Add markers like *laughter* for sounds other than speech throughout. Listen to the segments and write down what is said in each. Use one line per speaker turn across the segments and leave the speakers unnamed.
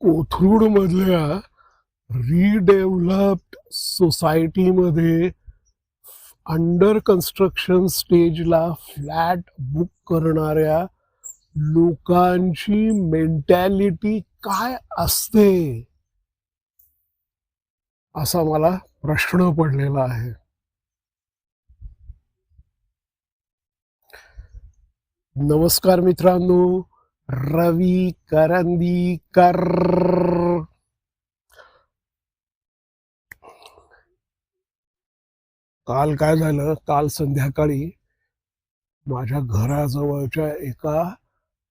कोथरूड मधल्या रिडेव्हलप्ड सोसायटीमध्ये under construction स्टेजला फ्लॅट बुक करणाऱ्या लोकांची मेंटॅलिटी काय असते? असा मला प्रश्न पडलेला आहे. नमस्कार मित्रांनो. रवी करंदीकर. काल काय झालं? काल संध्याकाळी माझ्या घराजवळच्या एका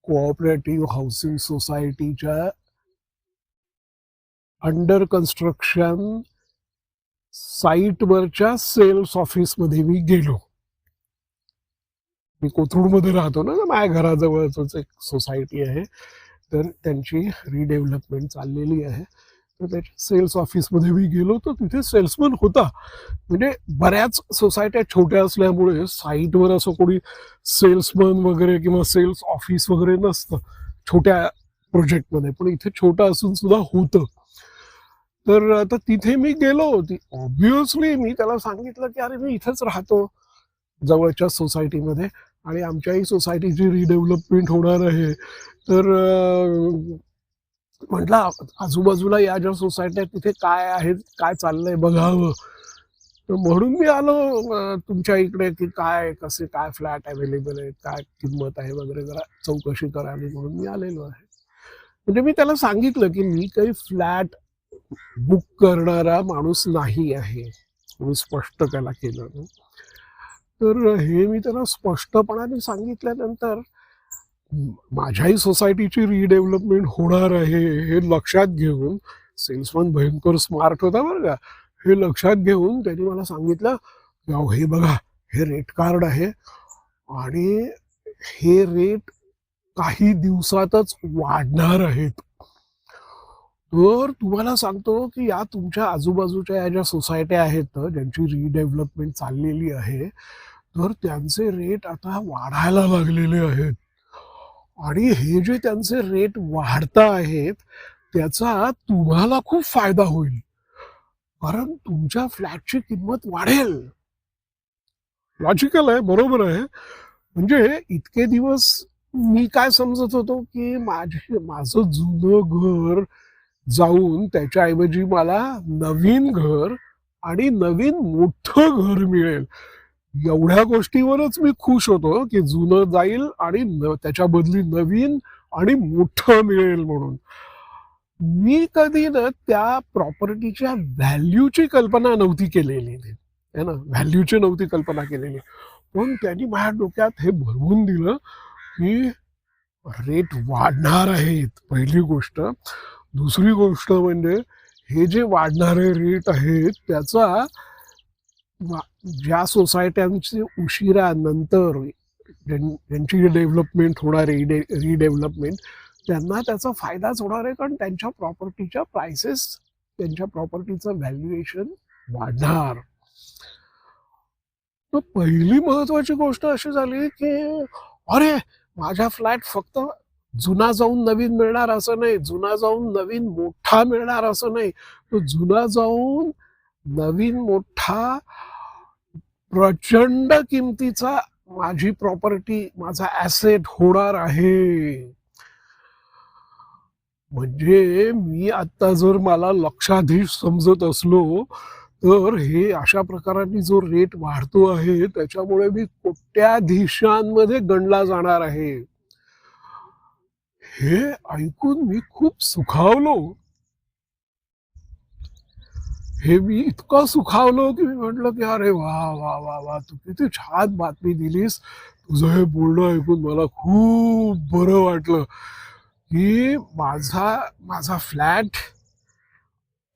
कोऑपरेटिव्ह हाऊसिंग सोसायटीच्या अंडर कन्स्ट्रक्शन साईटवरच्या सेल्स ऑफिसमध्ये मी गेलो. मी कोथरूडमध्ये राहतो ना माझ्या घराजवळच एक सोसायटी आहे. तर त्यांची रिडेव्हलपमेंट चाललेली आहे. तर त्याच्या सेल्स ऑफिसमध्ये मी गेलो तर तिथे सेल्समन होता. म्हणजे बऱ्याच सोसायट्या छोट्या असल्यामुळे साईटवर असं कोणी सेल्समन वगैरे किंवा सेल्स ऑफिस वगैरे नसतं. छोट्या प्रोजेक्टमध्ये पण इथे छोटं असून सुद्धा होतं. तर आता तिथे मी गेलो ऑब्विसली मी त्याला सांगितलं की अरे मी इथेच राहतो जवळच्या सोसायटीमध्ये आणि आमच्याही सोसायटीची रिडेव्हलपमेंट होणार आहे. तर म्हटलं आजूबाजूला या ज्या सोसायट्या तिथे काय आहेत काय चाललंय बघावं. तर म्हणून मी आलो तुमच्या इकडे की काय कसे काय फ्लॅट अवेलेबल आहेत काय किंमत आहे वगैरे जरा चौकशी करावी म्हणून मी आलेलो आहे. म्हणजे मी त्याला सांगितलं की मी काही फ्लॅट बुक करणारा माणूस नाही आहे. मी स्पष्ट त्याला केलं. तर हे मी त्याला स्पष्टपणाने सांगितल्यानंतर माझ्याही सोसायटीची रिडेव्हलपमेंट होणार आहे हे लक्षात घेऊन सेल्समन भयंकर स्मार्ट होता बरं का. हे लक्षात घेऊन त्यांनी मला सांगितलं की अहो हे बघा हे रेट कार्ड आहे आणि हे रेट काही दिवसातच वाढणार आहेत. तर तुम्हाला सांगतो की या तुमच्या आजूबाजूच्या या ज्या सोसायट्या आहेत ज्यांची रिडेव्हलपमेंट चाललेली आहे तर त्यांचे रेट आता वाढायला लागलेले आहेत. आणि हे जे त्यांचे रेट वाढता आहेत त्याचा तुम्हाला खूप फायदा होईल. कारण तुमच्या फ्लॅटची किंमत वाढेल. लॉजिकल आहे बरोबर आहे. म्हणजे इतके दिवस मी काय समजत होतो की माझे माझं जुनं घर जाऊन त्याच्याऐवजी मला नवीन घर आणि नवीन मोठं घर मिळेल. एवढ्या गोष्टीवरच मी खुश होतो की जुनं जाईल आणि त्याच्या बदली नवीन आणि मोठं मिळेल म्हणून. मी कधी ना त्या प्रॉपर्टीच्या व्हॅल्यूची कल्पना नव्हती केलेली. आहे ना? व्हॅल्यूची नव्हती कल्पना केलेली. पण त्यांनी माझ्या डोक्यात हे भरवून दिलं की रेट वाढणार आहेत पहिली गोष्ट. दुसरी गोष्ट म्हणजे हे जे वाढणारे रेट आहेत त्याचा ज्या सोसायट्यांचे उशिरा नंतर ज्यांची डेव्हलपमेंट होणार आहे रिडेव्हलपमेंट त्यांना त्याचा फायदाच होणार आहे कारण त्यांच्या प्रॉपर्टीच्या प्राइसेस त्यांच्या प्रॉपर्टीचं व्हॅल्युएशन वाढणार. तर पहिली महत्वाची गोष्ट अशी झाली की अरे माझ्या फ्लॅट फक्त जुना जाऊन नवीन मिळणार असं नाही जुना जाऊन नवीन मोठा मिळणार असं नाही. तो जुना जाऊन नवीन मोठा प्रचंड किमतीचा माझी प्रॉपर्टी माझा ऍसेट होणार आहे. म्हणजे मी आता जर मला लक्षाधीश समजत असलो तर हे अशा प्रकाराने जो रेट वाढतो आहे त्याच्यामुळे मी कोट्याधीशांमध्ये गणला जाणार आहे. हे ऐकून मी खूप सुखावलो. हे मी इतकं सुखावलो की मी म्हटलं की अरे वा वा वा वा तू किती छान बातमी दिलीस. तुझं हे बोलणं ऐकून मला खूप बरं वाटलं की माझा माझा फ्लॅट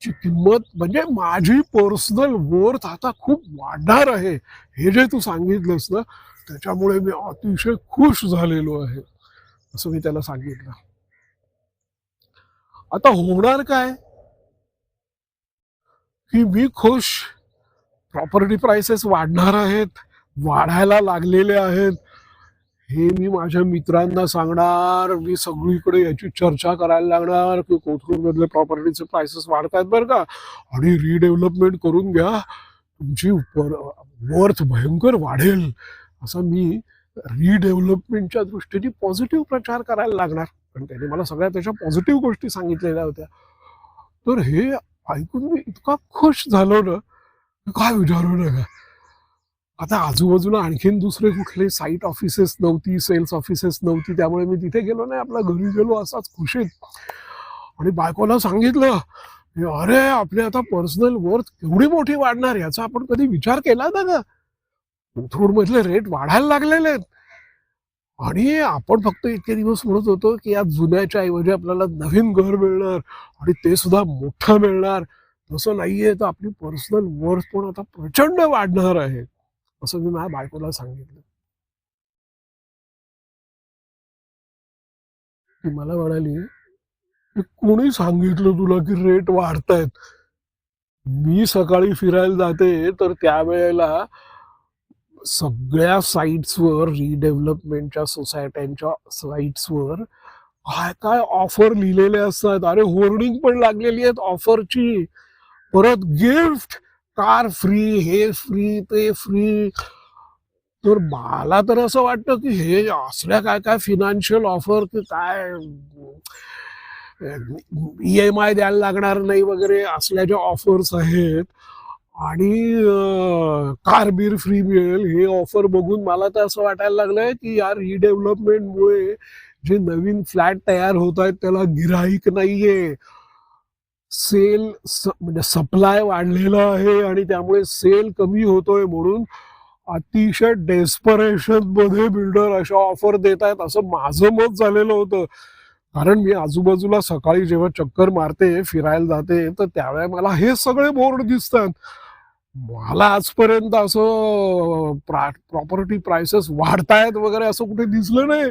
ची किंमत म्हणजे माझी पर्सनल वर्थ आता खूप वाढणार आहे. हे जे तू सांगितलंस ना त्याच्यामुळे मी अतिशय खुश झालेलो आहे असं मी त्याला सांगितलं. आता होणार काय? की मी खुश. प्रॉपर्टी प्राइसेस वाढणार आहेत वाढायला लागलेले आहेत. हे मी माझ्या मित्रांना सांगणार मी सगळीकडे याची चर्चा करायला लागणार की कोथरूडमधले प्रॉपर्टीचे प्राइसेस आहेत बरं का. आणि रिडेव्हलपमेंट करून घ्या तुमची वर्थ भयंकर वाढेल. असं मी रिडेव्हलपमेंटच्या दृष्टीने पॉझिटिव्ह प्रचार करायला लागणार. पण त्याने मला सगळ्या त्याच्या पॉझिटिव्ह गोष्टी सांगितलेल्या होत्या. तर हे ऐकून मी इतका खुश झालो ना काय विचारू नका. आता आजूबाजूला आणखीन दुसरे कुठले साईट ऑफिसेस नव्हती सेल्स ऑफिसेस नव्हती त्यामुळे मी तिथे गेलो नाही आपल्या घरी गेलो असाच खुशीत. आणि बायकोला सांगितलं अरे आपली आता पर्सनल वर्थ केवढी मोठी वाढणार याचा आपण कधी विचार केला ना का कोथरूड मधले रेट वाढायला लागलेले आहेत. आणि आपण फक्त इतके दिवस म्हणत होतो की या जुन्याच्या ऐवजी आपल्याला नवीन घर मिळणार आणि ते सुद्धा मोठं मिळणार. तसं नाहीये तर आपली पर्सनल वर्थ पण आता प्रचंड वाढणार आहे. असं मी माझ्या बायकोला सांगितलं. ती मला म्हणाली कोणी सांगितलं तुला की रेट वाढतायत? मी सकाळी फिरायला जाते तर त्यावेळेला सगळ्या साईट्सवर रिडेव्हलपमेंटच्या सोसायट्यांच्या साईट्सवर काय काय ऑफर लिहिलेले असतात. अरे होर्डिंग पण लागलेली आहेत ऑफरची परत गिफ्ट कार फ्री हे फ्री ते फ्री तर मला तर असं वाटतं की हे असल्या काय काय फिनान्शियल ऑफर की काय ई एम आय द्यायला लागणार नाही वगैरे असल्या ज्या ऑफर्स आहेत. आणि कार बीर फ्री मिळेल हे ऑफर बघून मला तर असं वाटायला लागलंय की या रिडेव्हलपमेंटमुळे जे नवीन फ्लॅट तयार होत आहेत त्याला गिराईक नाहीये. सेल म्हणजे सप्लाय वाढलेला आहे आणि त्यामुळे सेल कमी होतोय म्हणून अतिशय डेस्परेशनमध्ये बिल्डर अशा ऑफर देत आहेत असं माझं मत झालेलं होतं. कारण मी आजूबाजूला सकाळी जेव्हा चक्कर मारते फिरायला जाते तर त्यावेळेला मला हे सगळे बोर्ड दिसतात. मला आजपर्यंत असं प्रॉपर्टी प्राइसेस वाढतायत वगैरे असं कुठे दिसलं नाही.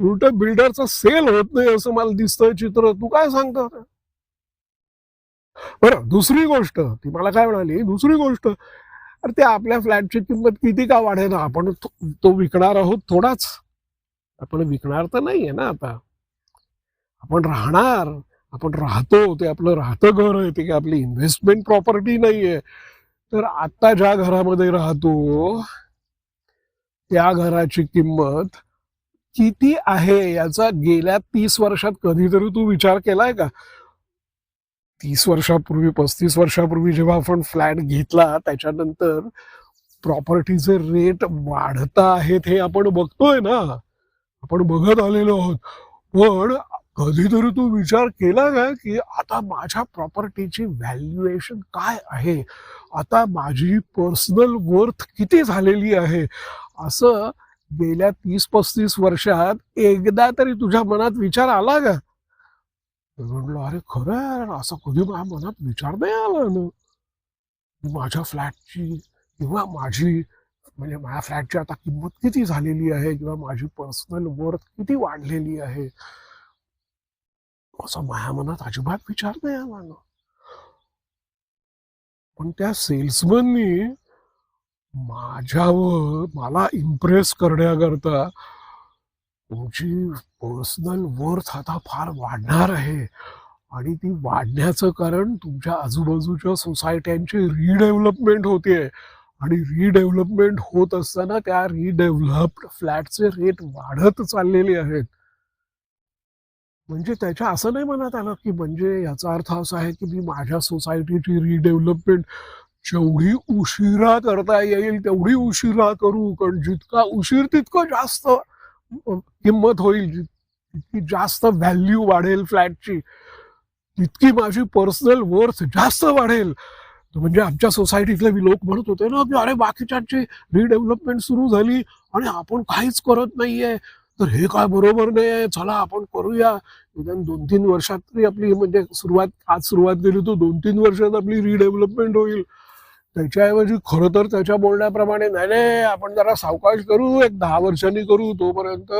उलट बिल्डरचा सेल होत नाही असं मला दिसतंय चित्र. तू काय सांगतो? बरं दुसरी गोष्ट. ती मला काय म्हणाली? दुसरी गोष्ट. अरे ते आपल्या फ्लॅटची किंमत किती का वाढेल आपण तो विकणार आहोत थोडाच. आपण विकणार तर नाहीये ना आता. आपण राहणार आपण राहतो ते आपलं राहतं घर आहे ते आपली इन्व्हेस्टमेंट प्रॉपर्टी नाहीये. तर आता ज्या घरामध्ये राहतो त्या घराची किंमत किती आहे याचा गेल्या तीस वर्षात कधीतरी तू विचार केलाय का? तीस वर्षापूर्वी पस्तीस वर्षापूर्वी जेव्हा आपण फ्लॅट घेतला त्याच्यानंतर प्रॉपर्टीचे रेट वाढता आहेत हे आपण बघतोय ना. आपण बघत आलेलो आहोत. पण कधीतरी तू विचार केला का की आता माझ्या प्रॉपर्टीची व्हॅल्युएशन काय आहे? आता माझी पर्सनल वर्थ किती झालेली आहे? असं गेल्या तीस पस्तीस वर्षात एकदा तरी तुझ्या मनात विचार आला का? म्हटलं अरे खरं असं कधी माझ्या मनात विचार नाही आला ना. माझ्या फ्लॅटची किंवा माझी म्हणजे माझ्या फ्लॅटची आता किंमत किती झालेली आहे? किंवा माझी पर्सनल वर्थ किती वाढलेली आहे? असं माझ्या मनात अजिबात विचार नाही आला ना. पण त्या सेल्समननी माझ्यावर मला इम्प्रेस करण्याकरता तुमची पर्सनल वर्थ आता फार वाढणार आहे. आणि ती वाढण्याचं कारण तुमच्या आजूबाजूच्या सोसायट्यांची रिडेव्हलपमेंट होते. आणि रिडेव्हलपमेंट होत असताना त्या रिडेव्हलप्ड फ्लॅटचे रेट वाढत चाललेले आहेत. म्हणजे त्याच्या असं नाही म्हणत आलं की म्हणजे याचा अर्थ असा आहे की मी माझ्या सोसायटीची रिडेव्हलपमेंट जेवढी उशिरा करता येईल तेवढी उशिरा करू. कारण जितका उशीर तितकं जास्त किंमत होईल. तितकी जास्त व्हॅल्यू वाढेल फ्लॅटची तितकी माझी पर्सनल वर्थ जास्त वाढेल. म्हणजे आमच्या सोसायटीतले लोक म्हणत होते ना की अरे बाकीच्यांची रिडेव्हलपमेंट सुरू झाली आणि आपण काहीच करत नाहीये. तर हे काय बरोबर नाही आहे? चला आपण करूया. निदान दोन तीन वर्षात तरी आपली म्हणजे सुरुवात आज सुरुवात केली तर दोन तीन वर्षात आपली रिडेव्हलपमेंट होईल. त्याच्याऐवजी खरं तर त्याच्या बोलण्याप्रमाणे नाही नाही आपण जरा सावकाश करू एक दहा वर्षांनी करू तोपर्यंत.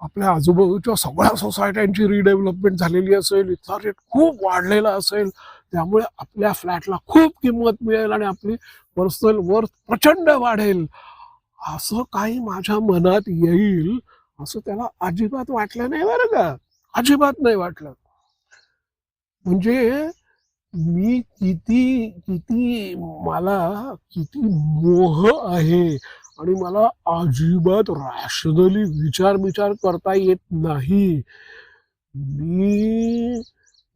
आपल्या आजूबाजूच्या सगळ्या सोसायट्यांची रिडेव्हलपमेंट झालेली असेल इथला रेट खूप वाढलेला असेल. त्यामुळे आपल्या फ्लॅटला खूप किंमत मिळेल आणि आपली पर्सनल वर्थ प्रचंड वाढेल. असं काही माझ्या मनात येईल असं त्याला अजिबात वाटलं नाही बरं का. अजिबात नाही वाटलं. म्हणजे मी किती किती मला किती मोह आहे आणि मला अजिबात रॅशनली विचार विचार करता येत नाही. मी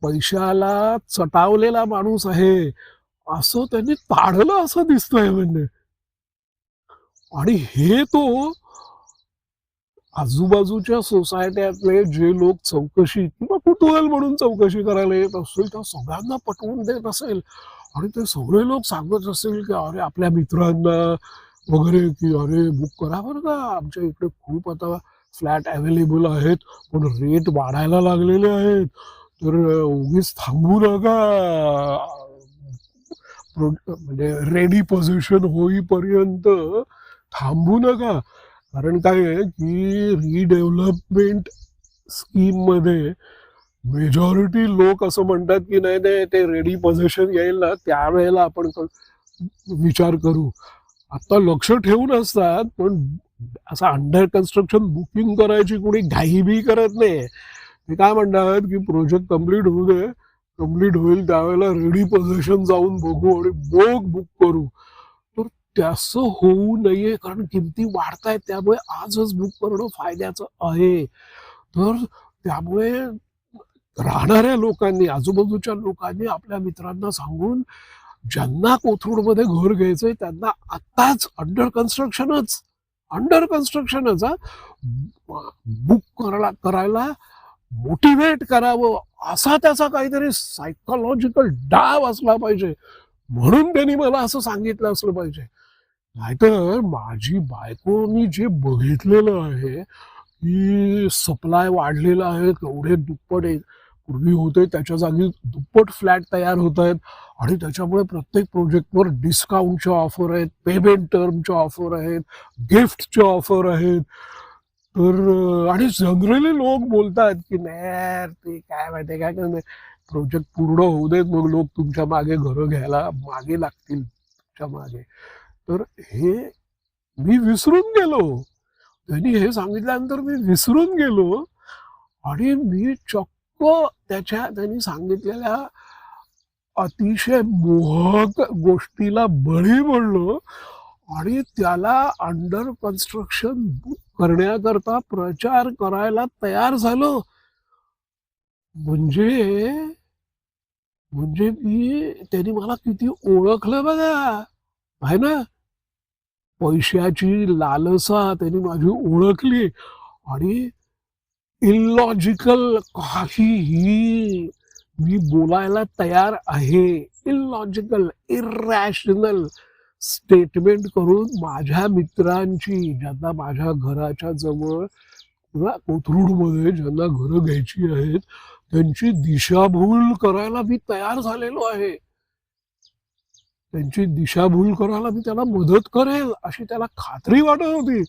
पैशाला चटावलेला माणूस आहे. असं त्यांनी ताडलं असं दिसतंय म्हणजे. आणि हे तो आजूबाजूच्या सोसायट्यातले जे लोक चौकशी किंवा कुतूहल म्हणून चौकशी करायला येत असतील त्या सगळ्यांना पटवून देत असेल. आणि ते सगळे लोक सांगत असेल की अरे आपल्या मित्रांना वगैरे की अरे बुक करा बरं का. आमच्या इकडे खूप आता फ्लॅट अवेलेबल आहेत पण रेट वाढायला लागलेले आहेत. तर उगीच थांबू नका. म्हणजे रेडी पोझिशन होईपर्यंत थांबू नका. कारण काय आहे की रिडेव्हलपमेंट स्कीममध्ये मेजॉरिटी लोक असं म्हणतात की नाही नाही ते रेडी पोझिशन येईल ना त्यावेळेला आपण विचार करू. आता लक्ष ठेवून असतात पण असं अंडर कन्स्ट्रक्शन बुकिंग करायची कोणी घाई बी करत नाही ते काय म्हणतात की प्रोजेक्ट कंप्लीट होऊ दे कंप्लीट होईल त्यावेळेला रेडी पोझिशन जाऊन बघू आणि बोग बुक करू. तर त्याचं होऊ नये कारण किमती वाढतायत त्यामुळे आजच बुक करणं फायद्याचं आहे. तर त्यामुळे राहणाऱ्या लोकांनी आजूबाजूच्या लोकांनी आपल्या मित्रांना सांगून ज्यांना कोथरूडमध्ये घर घ्यायचंय त्यांना आत्ताच अंडर कन्स्ट्रक्शनच अंडर कन्स्ट्रक्शनच बुक करायला करायला मोटिवेट करावं असा त्याचा काहीतरी सायकोलॉजिकल डाव असला पाहिजे. म्हणून त्यांनी मला असं सांगितलं असलं पाहिजे. नाहीतर माझी बायकोनी जे बघितलेलं आहे की सप्लाय वाढलेला आहे तेवढे दुप्पट पूर्वी होते त्याच्या जागी दुप्पट फ्लॅट तयार होत आहेत. आणि त्याच्यामुळे प्रत्येक प्रोजेक्टवर डिस्काउंटच्या ऑफर आहेत पेमेंट टर्मच्या ऑफर आहेत गिफ्टच्या ऑफर आहेत. तर आणि जनरली लोक बोलतात की नाही ते काय माहिती काय काय प्रोजेक्ट पूर्ण होऊ देत मग लोक तुमच्या मागे घरं घ्यायला मागे लागतील तुमच्या मागे. तर हे मी विसरून गेलो. त्यांनी हे सांगितल्यानंतर मी विसरून गेलो. आणि मी चक्क त्याच्या त्यांनी सांगितलेल्या अतिशय मोहक गोष्टीला बळी पडलो आणि त्याला अंडर कन्स्ट्रक्शन करण्याकरता प्रचार करायला तयार झालो. म्हणजे म्हणजे मी त्यांनी मला किती ओळखलं बघा. आहे ना? पैशाची लालसा त्यांनी माझी ओळखली. आणि इलॉजिकल काहीही मी बोलायला तयार आहे. इलॉजिकल इरॅशनल स्टेटमेंट करून माझ्या मित्रांची ज्यांना माझ्या घराच्या जवळ किंवा कोथरूडमध्ये ज्यांना घरं घ्यायची आहेत त्यांची दिशाभूल करायला मी तयार झालेलो आहे. त्यांची दिशाभूल करायला मी त्याला मदत करेल अशी त्याला खात्री वाटत होती.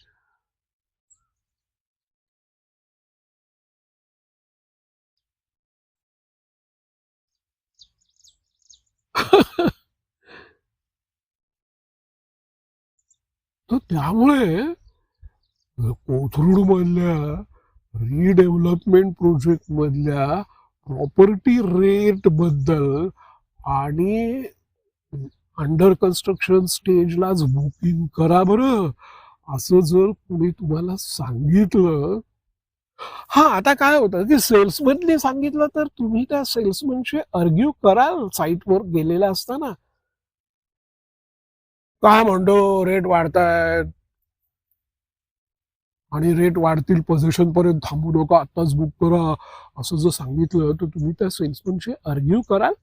*laughs* तर त्यामुळे कोथरूड मधल्या रिडेव्हलपमेंट प्रोजेक्ट मधल्या प्रॉपर्टी रेटबद्दल आणि अंडर कन्स्ट्रक्शन स्टेजलाच बुकिंग करा बरं. असं जर कोणी तुम्हाला सांगितलं. हा आता काय होतं की सेल्समनने सांगितलं तर तुम्ही त्या सेल्समनशी अर्ग्यू कराल साईटवर गेलेला असताना. काय म्हणतो रेट वाढतायत? आणि रेट वाढतील पोझिशन पर्यंत थांबू नका आत्ताच बुक करा. असं जर सांगितलं तर तुम्ही त्या सेल्समनशी अर्ग्यू कराल.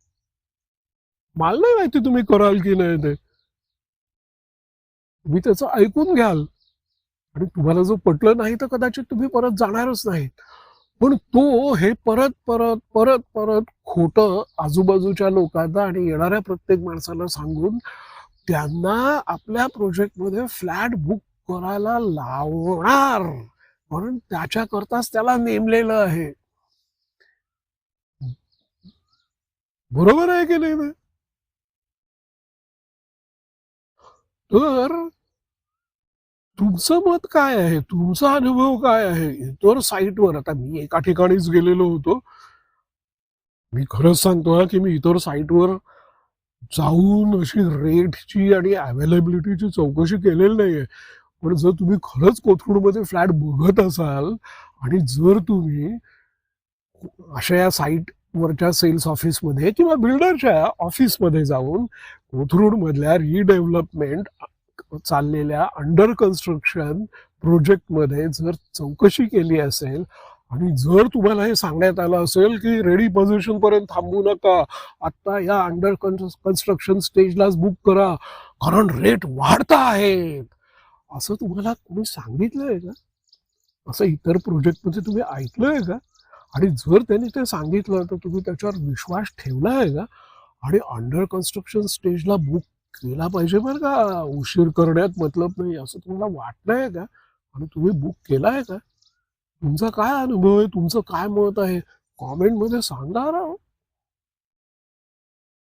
मला नाही माहिती तुम्ही कराल की नाही ते. तुम्ही त्याचं ऐकून घ्याल. आणि तुम्हाला जर पटलं नाही तर कदाचित तुम्ही परत जाणारच नाही पण तो हे परत परत परत परत खोट आजूबाजूच्या लोकांना आणि येणाऱ्या प्रत्येक माणसाला सांगून त्यांना आपल्या प्रोजेक्टमध्ये फ्लॅट बुक करायला लावणार. म्हणून त्याच्याकरताच त्याला नेमलेलं आहे. बरोबर आहे की नाही तर तुमचं मत काय आहे? तुमचा अनुभव काय आहे? इतर साईटवर. आता मी एका ठिकाणीच गेलेलो होतो. मी खरंच सांगतो की मी इतर साईटवर जाऊन अशी रेटची आणि अवेलेबिलिटीची चौकशी केलेली नाहीये. पण जर तुम्ही खरंच कोथरूडमध्ये फ्लॅट बघत असाल आणि जर तुम्ही अशा या साईटवरच्या सेल्स ऑफिसमध्ये किंवा बिल्डरच्या ऑफिसमध्ये जाऊन मधल्या रिडेव्हलपमेंट चाललेल्या अंडर कन्स्ट्रक्शन प्रोजेक्टमध्ये जर चौकशी केली असेल आणि जर तुम्हाला हे सांगण्यात आलं असेल की रेडी पोझिशन पर्यंत थांबू नका आता या अंडर कन्स्ट्रक्शन स्टेजलाच बुक करा कारण रेट वाढता आहेत असं तुम्हाला कोणी सांगितलंय का? असं इतर प्रोजेक्टमध्ये तुम्ही ऐकलंय का? आणि जर त्यांनी ते सांगितलं तर तुम्ही त्याच्यावर विश्वास ठेवला आहे का? आणि अंडर कन्स्ट्रक्शन स्टेजला बुक केला पाहिजे बरं का. उशीर करण्यात मतलब नाही असं तुम्हाला वाटलंय का? आणि तुम्ही बुक केला आहे का? तुमचा काय अनुभव आहे? तुमचं काय मत आहे? कॉमेंटमध्ये सांगा राव